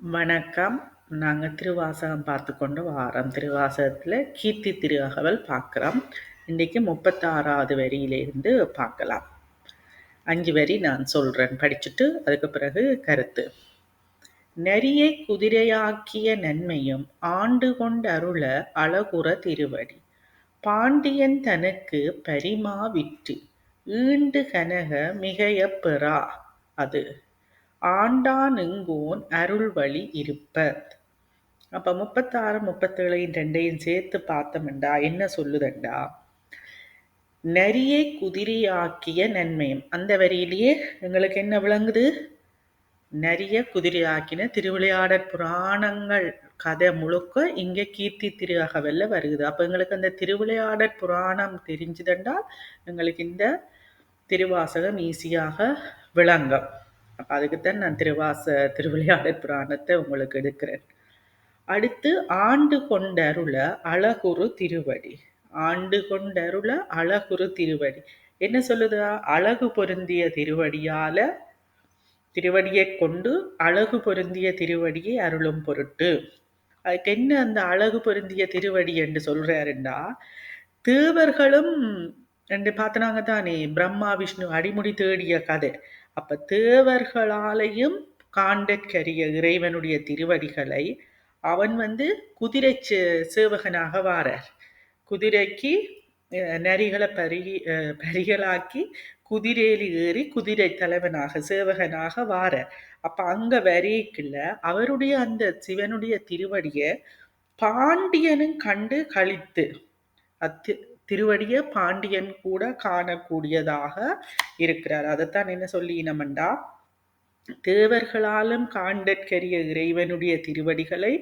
வணக்கம். நாங்க திருவாசகம் பார்த்துக்கொண்டு வாரோம். திருவாசகத்தில் கீர்த்தி திருஅகவல் பார்க்கிறோம். இன்னைக்கு 36வது வரியிலிருந்து பார்க்கலாம். 5 வரி நான் சொல்றேன் படிச்சுட்டு அதுக்கு பிறகு கருத்து. நரியைக் குதிரையாக்கிய நன்மையும் ஆண்டு கொண்டருள அழகுற திருவடி. பாண்டியன் தனக்குப் பரிமா விற்று ஈண்டு கனக மிகையப் பெறா அது. ஆண்டானுங்கோன் அருள்வழி இருப்ப. அப்ப 36, 37 ரெண்டையும் சேர்த்து பார்த்தமெண்டா என்ன சொல்லுதண்டா? நரியை குதிரையாக்கிய நன்மையும். அந்த வரியிலேயே எங்களுக்கு என்ன விளங்குது? நரிய குதிரையாக்கின திருவிளையாடற் புராணங்கள். கதை முழுக்க இங்கே கீர்த்தி திரு அகவல்ல வருகுது. அப்போ எங்களுக்கு அந்த திருவிளையாடற் புராணம் தெரிஞ்சுதண்டா? எங்களுக்கு இந்த திருவாசகம் ஈஸியாக விளங்கும். அப்போ அதுக்குத்தான் நான் திருவாச திருவிளையாடற் புராணத்தை உங்களுக்கு எடுக்கிறேன். அடுத்து ஆண்டு கொண்டருள அழகுரு திருவடி. ஆண்டு கொண்டருள அழகுரு திருவடி. என்ன சொல்லுதா? அழகு பொருந்திய திருவடியால திருவடியை கொண்டு அழகு பொருந்திய திருவடியை அருளும் பொருட்டு. அதுக்கு என்ன அந்த அழகு பொருந்திய திருவடி என்று சொல்றாருண்டா? தேவர்களும் ரெண்டு பார்த்தனாங்க தானே பிரம்மா விஷ்ணு அடிமுடி தேடிய கதை. அப்ப தேவர்களாலையும் காண்டற்கரிய இறைவனுடைய திருவடிகளை அவன் வந்து குதிரை சேவகனாக வாரார். குதிரைக்கு நரிகளை பரி பரிகளாக்கி குதிரையில் ஏறி குதிரை தலைவனாக சேவகனாக வார அப்ப அங்க வரைக்குள்ள அவருடைய அந்த சிவனுடைய திருவடிய பாண்டியனும் கண்டு கழித்து அத்து திருவடிய பாண்டியன் கூட காணக்கூடியதாக இருக்கிறார். அதைத்தான் என்ன சொல்லி இனமண்டா தேவர்களாலும் காண்டற்கரிய இறைவனுடைய திருவடிகளை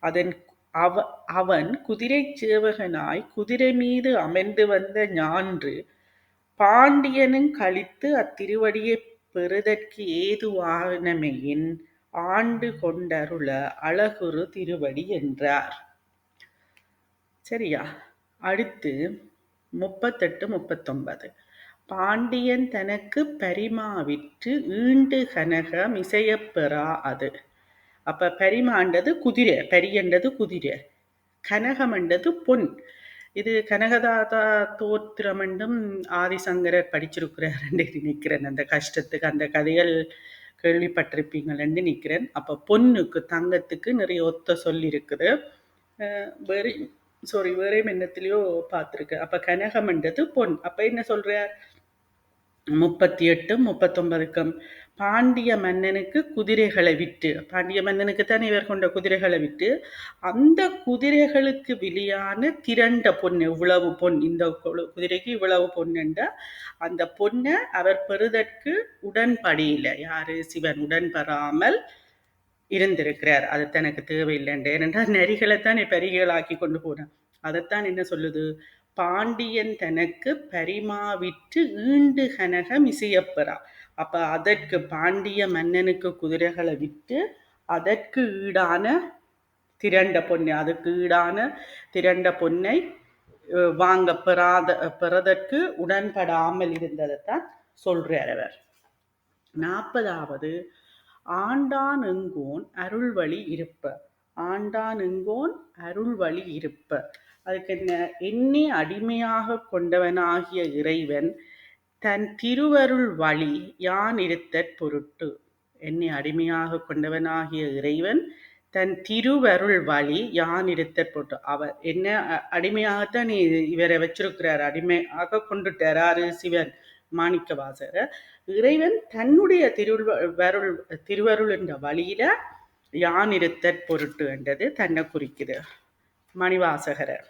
அதன் அவ அவன் குதிரை சேவகனாய் குதிரை மீது அமர்ந்து வந்த ஞான்று பாண்டியனும் கழித்து அத்திருவடியை பெறுதற்கு ஏதுவானமையின் ஆண்டு கொண்டருள அழகுரு திருவடி என்றார். சரியா? அடுத்து முப்பத்தெட்டு முப்பத்தொன்பது. பாண்டியன் தனக்கு பரிமாவிற்று ஈண்டு கனக மிசையப்பெறா அது. அப்ப பரிமாண்டது குதிரை பரியன்றது குதிரை கனகமண்டது பொன். இது கனகதாதா தோத்திரமண்டும் ஆதிசங்கரர் படிச்சிருக்கிறார் நினைக்கிறேன். அந்த கஷ்டத்துக்கு அந்த கதைகள் கேள்விப்பட்டிருப்பீங்களேன்னு நிற்கிறேன் அப்போ பொண்ணுக்கு தங்கத்துக்கு நிறைய ஒத்த சொல்லியிருக்குது இருக்குது சாரி வேறே எண்ணத்துலேயோ பார்த்துருக்கு. அப்போ கனகம்ன்றது பொன். அப்போ என்ன சொல்கிறார் முப்பத்தி எட்டு முப்பத்தொன்பதுக்கும் பாண்டிய மன்னனுக்கு குதிரைகளை விட்டு பாண்டிய மன்னனுக்கு தான் இவர் கொண்ட குதிரைகளை விட்டு அந்த குதிரைகளுக்கு வெளியான திரண்ட பொண்ணு இவ்வளவு பொன் இந்த குதிரைக்கு இவ்வளவு பொண்ணுண்டா அந்த பொண்ணை அவர் பெறுதற்கு உடன்படியில யாரு? சிவன். உடன்பெறாமல் இருந்திருக்கிறார். அது தனக்கு தேவையில்லைன்ற. ஏனென்றால் நரிகளை தான் பெரிகளாக்கி கொண்டு போனான் அதைத்தான் என்ன சொல்லுது? பாண்டியன் தனக்கு பரிமாவிற்று ஈண்டு கனகம் இசையப்பெறா. அப்ப அதற்கு பாண்டிய மன்னனுக்கு குதிரைகளை விட்டு அதற்கு ஈடான திரண்ட பொண்ணை அதுக்கு ஈடான திரண்ட பொன்னை வாங்க பெறாத பெறதற்கு உடன்படாமல் இருந்ததைத்தான் சொல்றார் அவர். நாற்பதாவது ஆண்டான் எங்கோன் அருள்வழி இருப்ப. ஆண்டான் எங்கோன் அருள்வழி இருப்ப. அதுக்கு என்ன என்னை அடிமையாக கொண்டவனாகிய இறைவன் தன் திருவருள் வழி யான் இருத்தற் பொருட்டு. என்னை அடிமையாக கொண்டவனாகிய இறைவன் தன் திருவருள் வழி யான் இருத்தற் பொருட்டு. அவர் என்ன? அடிமையாகத்தான் இவரை வச்சிருக்கிறார். அடிமையாக கொண்டுட்டார் ஆறு சிவன் மாணிக்கவாசர இறைவன் தன்னுடைய திருவருள் திருவருள் என்ற வழியில யான் இருத்தற் பொருட்டு என்றது தன்னை குறிக்குது. மணிவாசகரர்.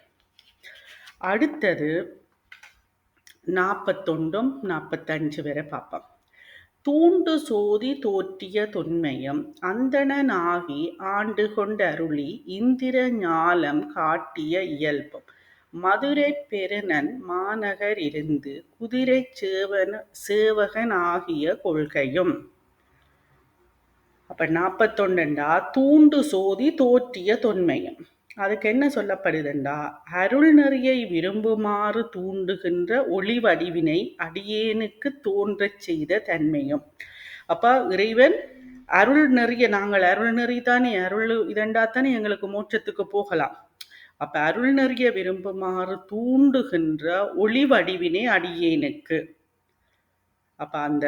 அடுத்தது நாற்பத்தொண்டும் நாற்பத்தஞ்சு வரை பார்ப்போம். தூண்டு சோதி தோற்றிய தொன்மையும் அந்தணனாகி ஆண்டு கொண்ட அருளி இந்திர ஞாலம் காட்டிய இயல்பும். மதுரை பெருநன் மாநகர் இருந்து குதிரை சேவன சேவகன் ஆகிய கொள்கையும். அப்ப நாற்பத்தொண்டுண்டா தூண்டு சோதி தோற்றிய தொன்மையும். அதுக்கு என்ன சொல்லப்படுதுண்டா? அருள் நெறியை விரும்புமாறு தூண்டுகின்ற ஒளி வடிவினை அடியேனுக்கு தோன்றச் செய்த தன்மையும். அப்பா இறைவன் அருள் நெறிய நாங்கள் அருள் நெறி தானே அருள் இதண்டா தானே எங்களுக்கு மோட்சத்துக்கு போகலாம். அப்ப அருள் நெறிய விரும்புமாறு தூண்டுகின்ற ஒளி வடிவினை அடியேனுக்கு. அப்ப அந்த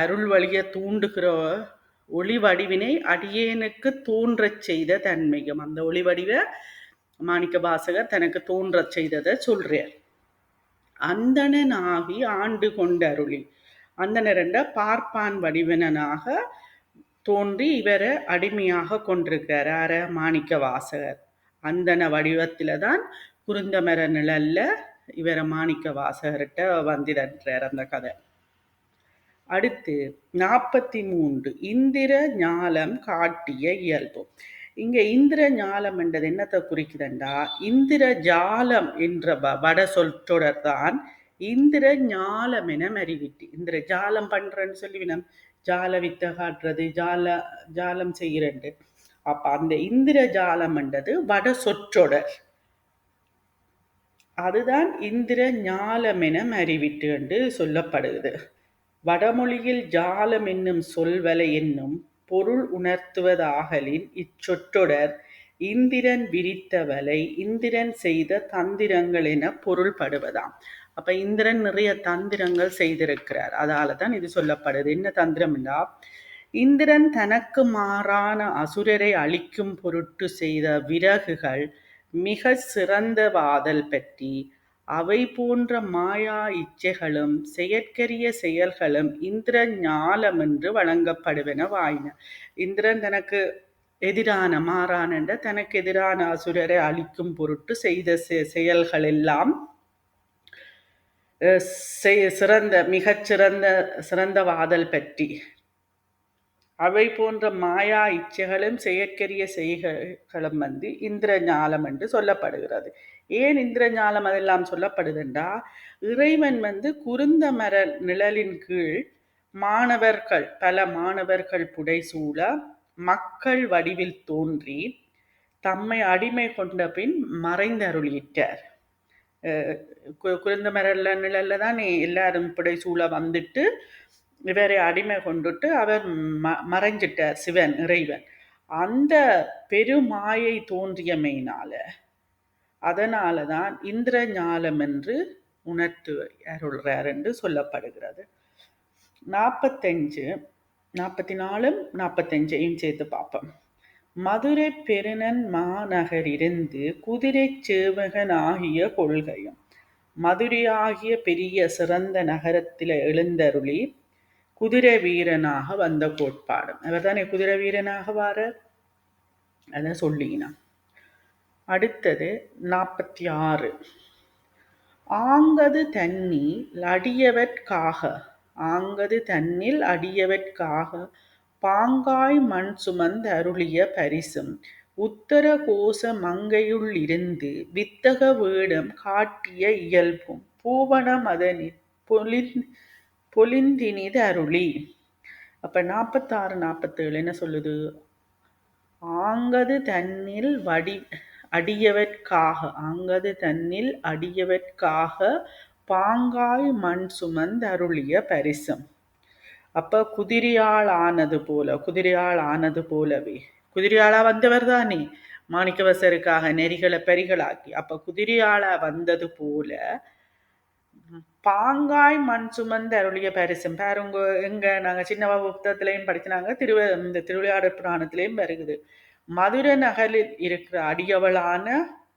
அருள் வழிய தூண்டுகிற ஒளி வடிவினை அடியேனுக்கு தோன்றச் செய்த தன்மையும். அந்த ஒளி வடிவ மாணிக்க வாசகர் தனக்கு தோன்றச் செய்ததை சொல்றார். அந்தணனாகி ஆண்டு கொண்ட கொண்டருளி அந்தணரண்ட பார்ப்பான் வடிவனாக தோன்றி இவரை அடிமையாக கொண்டிருக்கிறார். அர மாணிக்க வாசகர். அந்தன வடிவத்தில் தான் குருந்தமர நிழல்ல இவரை மாணிக்க வாசகர்கிட்ட வந்திடன்றார் அந்த கதை. அடுத்து நாற்பத்தி மூன்று இந்திர ஞாலம் காட்டிய இயல்பு. இங்க இந்திர ஞாலம் என்றது என்னத்தை குறிக்குதுண்டா? இந்திர ஜாலம் என்ற வட சொற்றொடர் தான் இந்திர ஞாலம் என மறிவிட்டு இந்திர ஜாலம் பண்றேன்னு சொல்லிவினம். ஜால வித்த காட்டுறது ஜால ஜாலம் செய்கிறண்டு அப்ப அந்த இந்திர ஜாலம் என்றது வட சொற்றொடர். அதுதான் இந்திர ஞாலம் என மறிவிட்டு என்று சொல்லப்படுகிறது. வடமொழியில் ஜாலம் என்னும் சொல்வலை என்னும் பொருள் உணர்த்துவதாகலின் இச்சொற்றொடர் இந்திரன் விரித்த வலை இந்திரன் செய்த தந்திரங்கள் என பொருள்படுவதாம். அப்ப இந்திரன் நிறைய தந்திரங்கள் செய்திருக்கிறார். அதால தான் இது சொல்லப்படுது. என்ன தந்திரம்னா இந்திரன் தனக்கு மாறான அசுரரை அழிக்கும் பொருட்டு செய்த விறகுகள் மிக சிறந்த வாதல் பற்றி அவை போன்ற மாயா இச்சைகளும் செயற்கரிய செயல்களும் இந்திர ஞாலம் என்று வழங்கப்படுவன வாயின. இந்திரன் தனக்கு எதிரான மாறான தனக்கு எதிரான அசுரரை அழிக்கும் பொருட்டு செய்த செயல்கள் எல்லாம் சிறந்த மிகச்சிறந்த சிறந்த வாதல் பற்றி அவை போன்ற மாயா இச்சைகளும் செயற்கரிய செய்களும் வந்து இந்திர ஞாலம் என்று சொல்லப்படுகிறது. ஏன் இந்திர ஞாலம் அதெல்லாம் சொல்லப்படுதுண்டா? இறைவன் வந்து குருந்த மர நிழலின் கீழ் மாணவர்கள் பல மாணவர்கள் புடைசூழ மக்கள் வடிவில் தோன்றி தம்மை அடிமை கொண்ட பின் மறைந்தருளிட்டார். குருந்த மரல்ல நிழல்ல தான் எல்லாரும் புடைசூழ வந்துட்டு இவரை அடிமை கொண்டுட்டு அவர் ம மறைஞ்சிட்டார் சிவன் இறைவன். அந்த பெருமாயை தோன்றியமையினால அதனால தான் இந்திர ஞாலம் என்று உணர்த்து அருள்றார் என்று சொல்லப்படுகிறது. நாற்பத்தஞ்சு நாற்பத்தி நாலும் நாற்பத்தஞ்சையும் சேர்த்து பார்ப்போம். மதுரை பெருநன் மாநகரிலிருந்து குதிரை சேவகன் ஆகிய கொள்கையும் மதுரையாகிய பெரிய சிறந்த நகரத்தில் எழுந்தருளி குதிரை வீரனாக வந்த கோட்பாடும் அவர் தானே குதிரை வீரனாக வார? அதை சொல்லினா. அடுத்தது நாற்பத்தி ஆறு ஆங்கது தண்ணி அடியவற்காக ஆங்கது தன்னில் அடியவற்காக பாங்காய் மண் சுமந்த அருளிய பரிசும் உத்தர கோச மங்கையுள்ளிருந்து வித்தக வேடம் காட்டிய இயல்பும் பூவன மதனில் பொலிந் பொலிந்தினிது அருளி. அப்போ நாற்பத்தாறு நாற்பத்தேழு என்ன சொல்லுது? ஆங்கது தன்னில் வடி அடியவற்காக அங்கது தன்னில் அடியவற்காக பாங்காய் மண் சுமந்து அருளிய பரிசம். அப்போ குதிரையால் ஆனது போல குதிரையாள் ஆனது போலவே. குதிரையாளா வந்தவர் தானே? மாணிக்கவசருக்காக நெறிகளை பெரிகளாக்கி அப்போ குதிரையாளா வந்தது போல பாங்காய் மண் சுமந்து அருளிய பரிசம். பாருங்க எங்க நாங்க சின்னவா புத்தகத்திலையும் படிச்சினாங்க திருவ இந்த திருவிளையாடற் புராணத்திலையும் வருகுது. மதுரை நகரில் இருக்கிற அடியவளான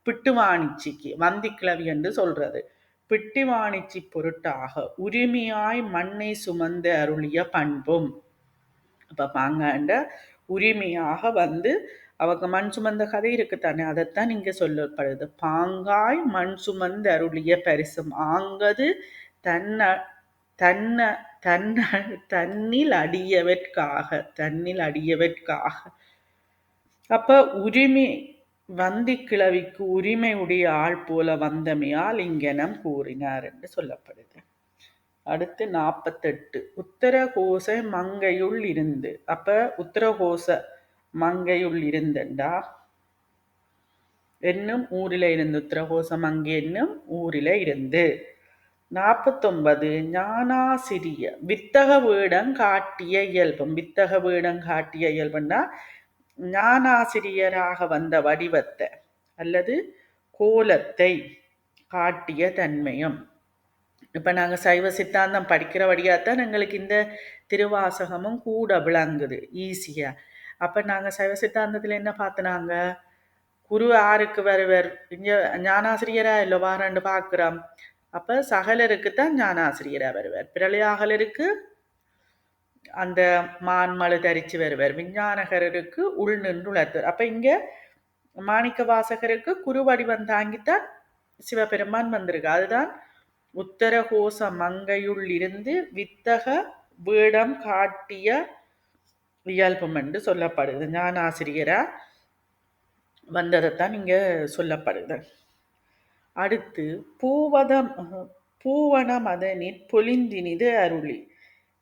பிட்டுவாணிச்சிக்கு வந்திக்கிழவி என்று சொல்றது. பிட்டிவாணிச்சி பொருட்டாக உரிமையாய் மண்ணை சுமந்து அருளிய பண்பும். அப்ப பாங்காண்ட உரிமையாக வந்து அவங்க மண் சுமந்த கதை இருக்குத்தானே அதைத்தான் இங்கே சொல்லப்படுது. பாங்காய் மண் சுமந்து அருளிய பரிசும் ஆங்கது தன்ன தன்ன தன்ன தன்னில் அடியவற்காக தன்னில் அடியவற்காக அப்ப உரிமை வந்தி கிழவிக்கு உரிமை உடைய ஆள் போல வந்தமையால் இங்கனம் கூறினார் என்று சொல்லப்படுது. அடுத்து நாற்பத்தெட்டு. உத்தரகோச மங்கையுள் இருந்து. அப்ப உத்தரகோச மங்கையுள் இருந்தண்டா? என்னும் ஊரில இருந்து உத்தரகோச மங்கை என்னும் ஊரில இருந்து. நாற்பத்தொன்பது ஞானாசிரிய வித்தக வேடம் காட்டிய இயல்பும் வித்தக வேடம் காட்டிய இயல்புன்னா ஞானாசிரியராக வந்த வடிவத்தை அல்லது கோலத்தை காட்டிய தன்மையும். இப்போ நாங்கள் சைவ சித்தாந்தம் படிக்கிற வழியாகத்தான் எங்களுக்கு இந்த திருவாசகமும் கூட விளங்குது. ஈஸியாக அப்போ நாங்கள் சைவ சித்தாந்தத்தில் என்ன பார்த்தனாங்க குரு ஆருக்கு வருவர். இங்கே ஞானாசிரியராக இல்லை வாரண்டு பார்க்குறோம் அப்போ சகலருக்கு தான் ஞானாசிரியராக வருவார். பிரளயாகலருக்கு அந்த மான்மலு தரித்து வருவார். விஞ்ஞானகரருக்கு உள் நின்று அப்போ இங்கே மாணிக்க வாசகருக்கு குரு வடிவம் தாங்கித்தான் சிவபெருமான் வந்திருக்கு அதுதான் உத்தரகோச மங்கையுள் இருந்து வித்தக வேடம் காட்டிய இயல்பம் என்று சொல்லப்படுது. ஞானாசிரியரா வந்ததைத்தான் இங்கே சொல்லப்படுது. அடுத்து பூவதம் பூவன மதனிற் பொலிந்தினிது அருளி.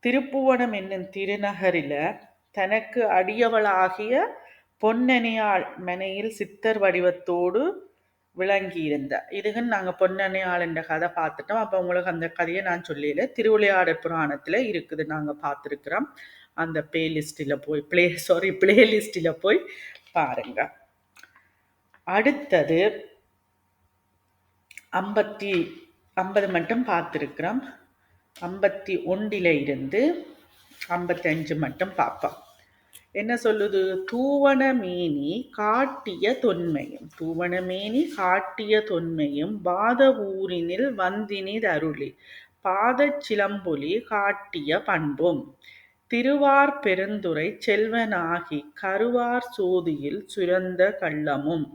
திருப்புவனம் என்னும் திருநகரில தனக்கு அடியவளாகிய பொன்னணியாள் மனையில் சித்தர் வடிவத்தோடு விளங்கியிருந்த இதுக்கு நாங்கள் பொன்னணியாள் என்ற கதை பார்த்துட்டோம். அப்போ உங்களுக்கு அந்த கதையை நான் சொல்லல திருவிளையாடல் புராணத்தில் இருக்குது. நாங்கள் பார்த்துருக்குறோம். அந்த பிளேலிஸ்டில் போய் பிளே சாரி பிளேலிஸ்டில் போய் பாருங்க. அடுத்தது ஐம்பத்தி ஐம்பது மட்டும் பார்த்துருக்குறோம். ஐம்பத்தி ஒன்றில் இருந்து ஐம்பத்தஞ்சு மட்டும் பார்ப்போம். என்ன சொல்லுது? தூவன மேனி காட்டிய தொன்மையும் தூவன மேனி காட்டிய தொன்மையும் பாத ஊரினில் வந்தினி அருளி பாத சிலம்பொலி காட்டிய பண்பும் திருவார் பெருந்துறை செல்வனாகி கருவார் சோதியில் சுரந்த கள்ளமும்.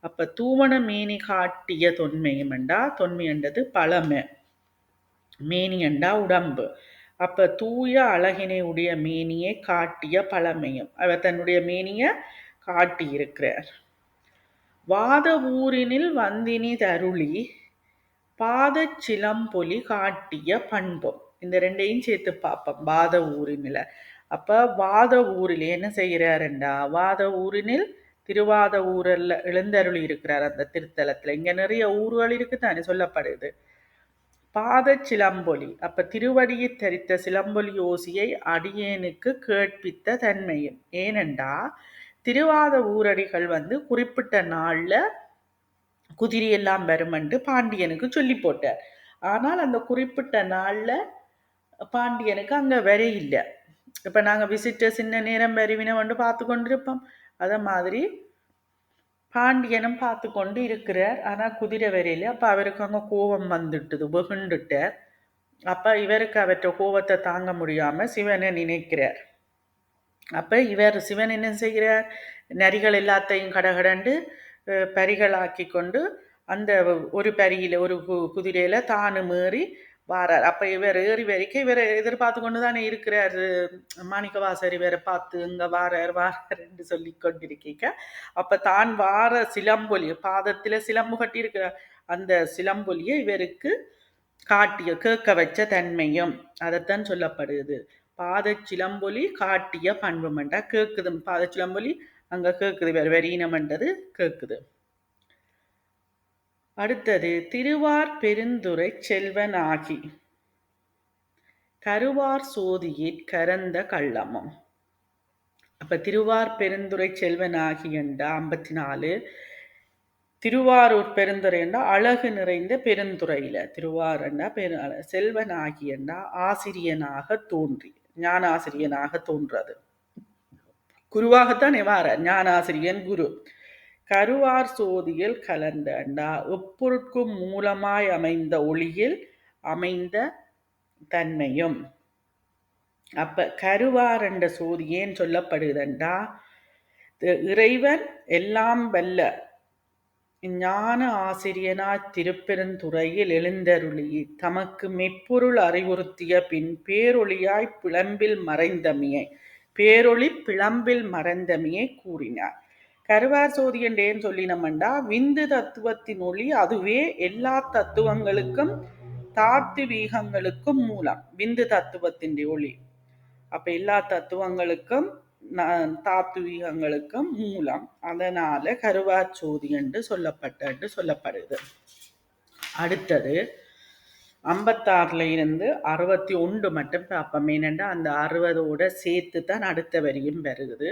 அப்ப தூவன மேனி காட்டிய தொன்மையுமெண்டா? தொன்மையண்டது பழமை. மேனியண்டா உடம்பு. அப்ப தூய அழகினை உடைய மேனியை காட்டிய பழமையும். அவர் தன்னுடைய மேனிய காட்டியிருக்கிறார். வாத ஊரினில் வந்தினி தருளி பாத சிலம்பொலி காட்டிய பண்பும். இந்த ரெண்டையும் சேர்த்து பார்ப்போம். வாத ஊரினில். அப்போ வாத ஊரில் என்ன செய்கிறாருண்டா? வாத ஊரினில் திருவாத ஊரில் எழுந்தருளி இருக்கிறார் அந்த திருத்தலத்தில். இங்கே நிறைய ஊர்கள் இருக்கு தானே சொல்லப்படுது. பாத சிலம்பொலி. அப்ப திருவடியை தரித்த சிலம்பொலி ஓசியை அடியேனுக்கு கேட்பித்த தன்மையும். ஏனென்றா திருவாத ஊரடிகள் வந்து குறிப்பிட்ட நாளில் குதிரையெல்லாம் வருமென்று பாண்டியனுக்கு சொல்லி போட்டார். ஆனால் அந்த குறிப்பிட்ட நாளில் பாண்டியனுக்கு அங்கே வர இல்லை. இப்போ நாங்கள் விசிட்டர் சின்ன நேரம் வருவின வந்து பார்த்து கொண்டிருப்போம். அதை மாதிரி பாண்டியனும் பார்த்து கொண்டு இருக்கிறார். ஆனால் குதிரை வரையில அப்போ அவருக்கு அங்கே கோபம் வந்துட்டுது வெகுண்டுட்டார். அப்போ இவருக்கு அவற்ற கோபத்தை தாங்க முடியாமல் சிவனை நினைக்கிறார். அப்போ இவர் சிவன் என்ன செய்கிறார்? நரிகள் எல்லாத்தையும் கடகடண்டு பரிகளாக்கி கொண்டு அந்த ஒரு பரியில் ஒரு கு குதிரையில் தானு மீறி வாரார். அப்போ இவர் ஏறி வரைக்கும் இவர் எதிர்பார்த்து கொண்டு தானே இருக்கிறார் மாணிக்கவாசர் இவரை பார்த்து இங்கே வாரார் வாரார் என்று சொல்லி கொண்டிருக்கீங்க. அப்போ தான் வார சிலம்பொலி பாதத்தில் சிலம்பு கட்டியிருக்கிறார் அந்த சிலம்பொலியை இவருக்கு காட்டிய கேட்க வச்ச தன்மையும் அதைத்தான் சொல்லப்படுது. பாத சிலம்பொலி காட்டிய பண்புமண்டா கேட்குது பாத சிலம்பொலி அங்கே கேட்குது வேறு வெறீனம்ன்றது கேட்குது. அடுத்தது திருவார் பெருந்துறை செல்வனாகி. கருவார் சோதியிற் கரந்த கள்ளமும். அப்ப திருவார் பெருந்துறை செல்வன் என்றா ஐம்பத்தி நாலு திருவாரூர் பெருந்துறை என்றா அழகு நிறைந்த பெருந்துறையில. திருவாரண்டா பெரு செல்வன் ஆகியண்டா ஆசிரியனாக தோன்றி. ஞானாசிரியனாக தோன்றது. குருவாகத்தான் எவ்வாறு ஞானாசிரியன் குரு. கருவார் சோதியில் கலந்தண்டா எப்பொருட்கும் மூலமாய் அமைந்த ஒளியில் அமைந்த தன்மையும். அப்ப கருவார் என்ற சோதி ஏன் சொல்லப்படுதண்டா? இறைவன் எல்லாம் வல்ல ஞான ஆசிரியனாய் திருப்பெருந்துறையில் எழுந்தருளி தமக்கு மெப்பொருள் அறிவுறுத்திய பின் பேரொளியாய் பிளம்பில் மறைந்தமையை பேரொளி பிளம்பில் மறைந்தமையை கூறினார். கருவார் சோதியண்டேன்னு என்றேன் சொல்லினமண்டா விந்து தத்துவத்தின் ஒளி அதுவே எல்லா தத்துவங்களுக்கும் தாத்து வீகங்களுக்கும் மூலம் விந்து தத்துவத்தின் ஒளி. அப்ப எல்லா தத்துவங்களுக்கும் தாத்துவீகங்களுக்கும் மூலம் அதனால கருவார் சோதி என்று சொல்லப்பட்ட சொல்லப்படுது. அடுத்தது ஐம்பத்தாறுல இருந்து அறுபத்தி ஒன்று மட்டும் பார்ப்போம் ஏனென்றா அந்த அறுபதோட சேர்த்து தான் அடுத்த வரியும் வருகுது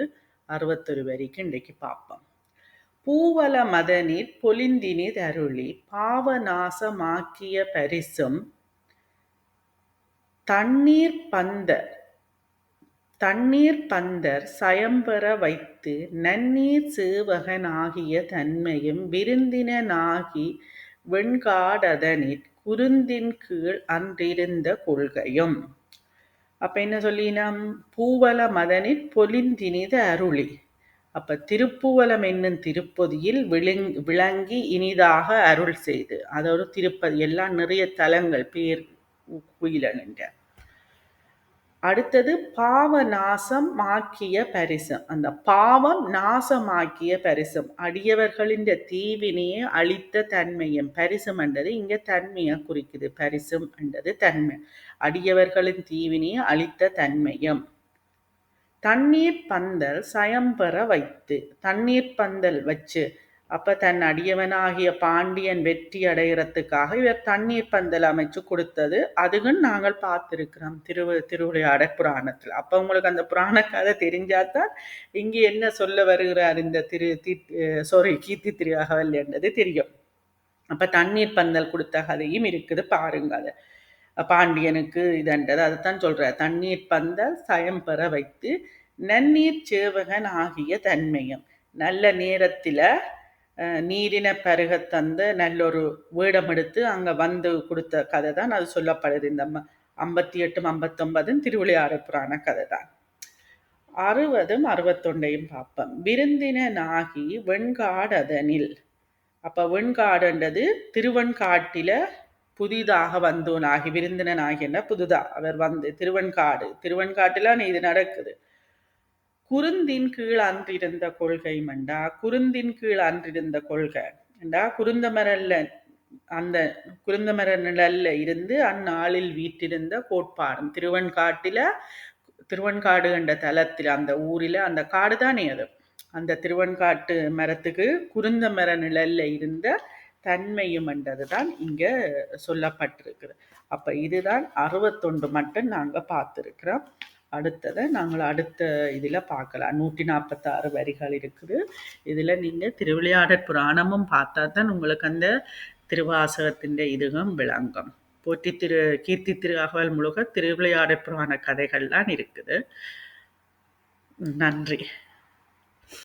அறுபத்தொரு வரைக்கும் இன்றைக்கு பார்ப்போம். பூவல மதனிற் பொலிந்தினிர் அருளி பாவநாசமாக்கிய பரிசும் தண்ணீர் பந்தர் தண்ணீர் பந்தர் சயம்பெற வைத்து நன்னீர் சேவகனாகிய தன்மையும் விருந்தினனாகி வெண்காடதனிற் குருந்தின் கீழ் அன்றிருந்த கொள்கையும். அப்போ என்ன சொல்லினாம்? பூவல மதனிற் பொலிந்தினித அருளி. அப்போ திருப்புவலம் என்னும் திருப்பதியில் விளங் விளங்கி இனிதாக அருள் செய்து அதோட திருப்பதி எல்லாம் நிறைய தலங்கள் பேர் குயிலன் என்ற அடுத்தது பாவ நாசம் ஆக்கிய பரிசம் அந்த பாவம் நாசமாக்கிய பரிசம் அடியவர்களின் தீவினையை அழித்த தன்மையும். பரிசம் என்றது இங்க தன்மையை குறிக்குது. பரிசம் என்றது தன்மை. அடியவர்களின் தீவினையை அழித்த தன்மையும். தண்ணீர் பந்தல் சயம்பெற வைத்து தண்ணீர் பந்தல் வச்சு அப்ப தன் அடியவனாகிய பாண்டியன் வெற்றி அடைகிறதுக்காக இவர் தண்ணீர் பந்தல் அமைச்சு கொடுத்தது. அதுக்குன்னு நாங்கள் பார்த்திருக்கிறோம் திரு திருவிளையாட புராணத்தில். அப்ப உங்களுக்கு அந்த புராண கதை தெரிஞ்சாதான் இங்கே என்ன சொல்ல வருகிறார் இந்த திரு தி சாரி கீர்த்தி திருவாகவல் என்றது தெரியும். அப்ப தண்ணீர் பந்தல் கொடுத்த கதையும் இருக்குது பாருங்க அதை பாண்டியனுக்கு இதன்றது அதுதான் சொல்ற தண்ணீர் பந்தல் சயம் பெற வைத்து நன்னீர் சேவகன் ஆகிய தன்மையும் நல்ல நேரத்தில் நீரின பருக தந்து நல்லொரு வீடம் எடுத்து அங்கே வந்து கொடுத்த கதை தான் அது சொல்லப்படுது. இந்த ஐம்பத்தி எட்டும் ஐம்பத்தொன்பதும் திருவிளையாட புராண கதை தான் அறுபதும் அறுபத்தொண்டையும் பார்ப்போம். விருந்தினாகி வெண்காடதனில் அப்போ வெண்காடுன்றது திருவெண்காட்டில புதிதாக வந்தோனாகி விருந்தினனாகின்ற புதுதா? அவர் வந்து திருவெண்காடு திருவெண்காட்டில இது நடக்குது. குருந்தின் கீழ் அன்றிருந்த கொள்கை மண்டா குருந்தின் கீழ் அன்றிருந்த கொள்கை என்றா குருந்தமரல்ல அந்த குருந்தமர நிழல்ல இருந்து அந்நாளில் வீட்டிருந்த கோட்பாடும் திருவன்காட்டில திருவன்காடு என்ற தலத்தில் அந்த ஊரில் அந்த காடு தானே அது? அந்த திருவன்காட்டு மரத்துக்கு குருந்த மர நிழல்ல இருந்த தன்மையும் என்றது தான் இங்க சொல்லப்பட்டிருக்குது. அப்ப இதுதான் அறுபத்தொன்று மட்டும் நாங்க பார்த்துருக்கிறோம். அடுத்ததை நாங்கள் அடுத்த இதில் பார்க்கலாம். நூற்றி நாற்பத்தாறு வரிகள் இருக்குது. இதில் நீங்கள் திருவிளையாடற் புராணமும் பார்த்தா தான் உங்களுக்கு அந்த திருவாசகத்தின் இதுவும் விளங்கும். போற்றி திரு கீர்த்தி திரு அகவல் முழுக திருவிளையாடற் புராண கதைகள்லாம் இருக்குது. நன்றி.